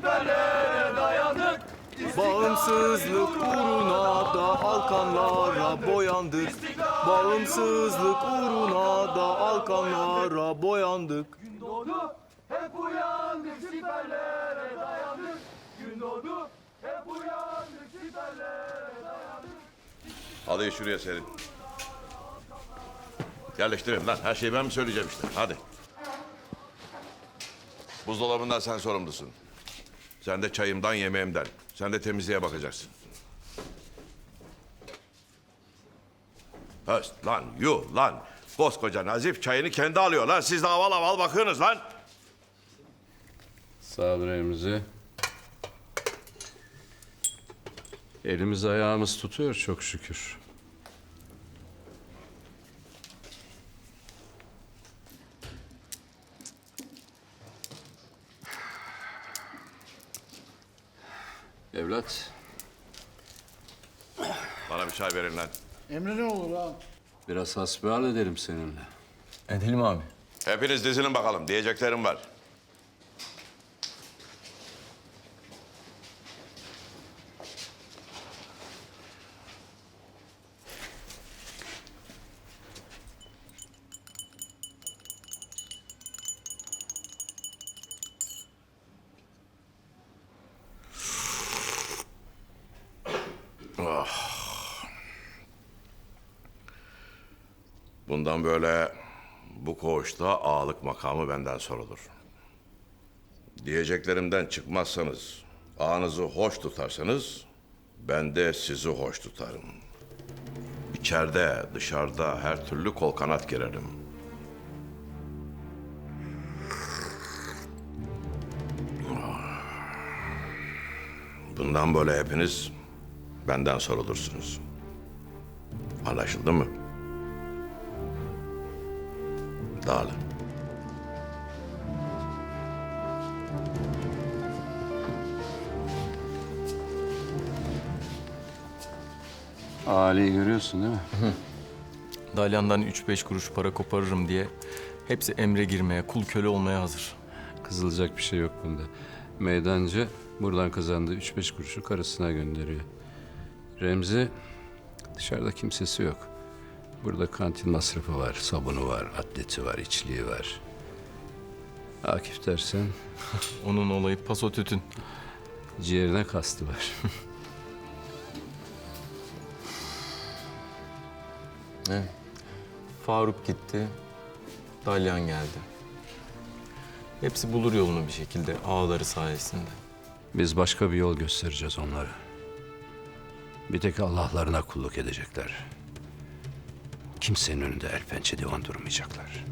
siperlere dayandık. Bağımsızlık uğruna da Alkanlara boyandık. Bağımsızlık uğruna da Alkanlara boyandık. Gün doğdu, hep uyandık, siperlere dayandık. Gün doğdu, hep uyandık, siperlere dayandık. Halıyı şuraya serin. Yerleştirin lan. Her şeyi ben mi söyleyeceğim işte. Hadi. Buzdolabından sen sorumlusun. Sen de çayımdan yemeğimden. Sen de temizliğe bakacaksın. Höst lan yuh lan. Koskoca Nazif çayını kendi alıyor lan. Siz de aval aval bakıyorsunuz lan. Sağ ol Remzi. Elimiz ayağımız tutuyor çok şükür. Evlat, Bana bir çay verin lan. Emri ne olur ha? biraz hasbihal edelim seninle. Edelim abi. Hepiniz dizilin bakalım. Diyeceklerim var. Bundan böyle bu koğuşta ağalık makamı benden sorulur. Diyeceklerimden çıkmazsanız, ağanızı hoş tutarsanız, ben de sizi hoş tutarım. İçeride, dışarıda her türlü kol kanat girerim. Bundan böyle hepiniz benden sorulursunuz. Anlaşıldı mı? Dağılın. Ali görüyorsun değil mi? Dalyan'dan 3-5 kuruş para koparırım diye hepsi emre girmeye, kul köle olmaya hazır. Kızılacak bir şey yok bunda. Meydancı buradan kazandığı üç beş kuruşu karısına gönderiyor. Remzi dışarıda kimsesi yok. Burada kantin masrafı var, sabunu var, atleti var, içliği var. Akif dersen Onun olayı paso tütün. ciğerine kastı var. Faruk gitti, Dalyan geldi. Hepsi bulur yolunu bir şekilde ağları sayesinde. Biz başka bir yol göstereceğiz onlara. Bir tek Allah'larına kulluk edecekler. Kimsenin önünde el pençe divan durmayacaklar.